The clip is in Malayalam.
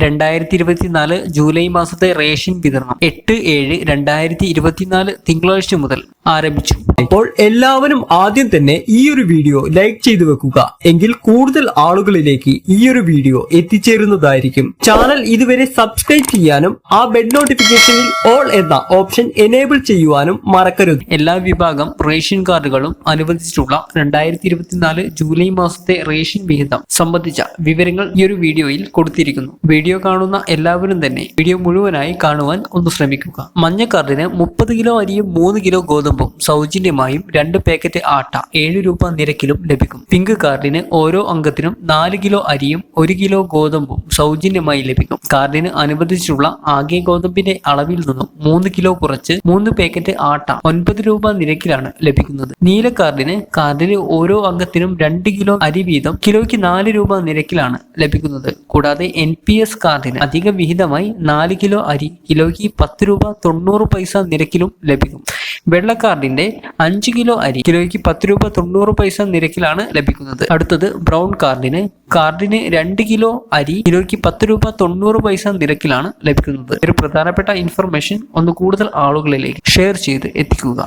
രണ്ടായിരത്തി ഇരുപത്തിനാല് ജൂലൈ മാസത്തെ റേഷൻ വിതരണം എട്ട് ഏഴ് രണ്ടായിരത്തി ഇരുപത്തിനാല് തിങ്കളാഴ്ച മുതൽ ആരംഭിച്ചു. അപ്പോൾ എല്ലാവരും ആദ്യം തന്നെ ഈ ഒരു വീഡിയോ ലൈക്ക് ചെയ്തു വെക്കുക. എങ്കിൽ കൂടുതൽ ആളുകളിലേക്ക് ഈ ഒരു വീഡിയോ എത്തിച്ചേരുന്നതായിരിക്കും. ചാനൽ ഇതുവരെ സബ്സ്ക്രൈബ് ചെയ്യാനും ആ ബെഡ് നോട്ടിഫിക്കേഷനിൽ ഓൾ എന്ന ഓപ്ഷൻ എനേബിൾ ചെയ്യുവാനും മറക്കരുത്. എല്ലാ വിഭാഗം റേഷൻ കാർഡുകളും അനുവദിച്ചിട്ടുള്ള രണ്ടായിരത്തി ഇരുപത്തിനാല് ജൂലൈ മാസത്തെ റേഷൻ വിഹിതം സംബന്ധിച്ച വിവരങ്ങൾ ഈ ഒരു വീഡിയോയിൽ കൊടുത്തിരിക്കുന്നു. വീഡിയോ കാണുന്ന എല്ലാവരും തന്നെ വീഡിയോ മുഴുവനായി കാണുവാൻ ഒന്ന് ശ്രമിക്കുക. മഞ്ഞ കാർഡിന് മുപ്പത് കിലോ അരിയും മൂന്ന് കിലോ ഗോതമ്പും സൗജന്യമായും രണ്ട് പാക്കറ്റ് ആട്ട ഏഴ് രൂപ നിരക്കിലും ലഭിക്കും. പിങ്ക് കാർഡിന് ഓരോ അംഗത്തിനും നാല് കിലോ അരിയും ഒരു കിലോ ഗോതമ്പും സൗജന്യമായി ലഭിക്കും. കാർഡിന് അനുവദിച്ചിട്ടുള്ള ആകെ ഗോതമ്പിന്റെ അളവിൽ നിന്നും മൂന്ന് കിലോ കുറച്ച് മൂന്ന് പാക്കറ്റ് ആട്ട ഒൻപത് രൂപ നിരക്കിലാണ് ലഭിക്കുന്നത്. നീല കാർഡിന് കാർഡിന് ഓരോ അംഗത്തിനും രണ്ട് കിലോ അരി വീതം കിലോയ്ക്ക് നാല് രൂപ നിരക്കിലാണ് ലഭിക്കുന്നത്. കൂടാതെ എൻ പി എസ് കാർഡിന് അധിക വിഹിതമായി നാല് കിലോ അരി കിലോയ്ക്ക് പത്ത് രൂപ തൊണ്ണൂറ് പൈസ നിരക്കിലും ലഭിക്കും. വെള്ള കാർഡിന്റെ അഞ്ച് കിലോ അരി കിലോയ്ക്ക് പത്ത് രൂപ തൊണ്ണൂറ് പൈസ നിരക്കിലാണ് ലഭിക്കുന്നത്. അടുത്തത് ബ്രൗൺ കാർഡിന് കാർഡിന് രണ്ട് കിലോ അരി കിലോയ്ക്ക് പത്ത് രൂപ തൊണ്ണൂറ് പൈസ നിരക്കിലാണ് ലഭിക്കുന്നത്. ഒരു പ്രധാനപ്പെട്ട ഇൻഫർമേഷൻ ഒന്ന് കൂടുതൽ ആളുകളിലേക്ക് ഷെയർ ചെയ്ത് എത്തിക്കുക.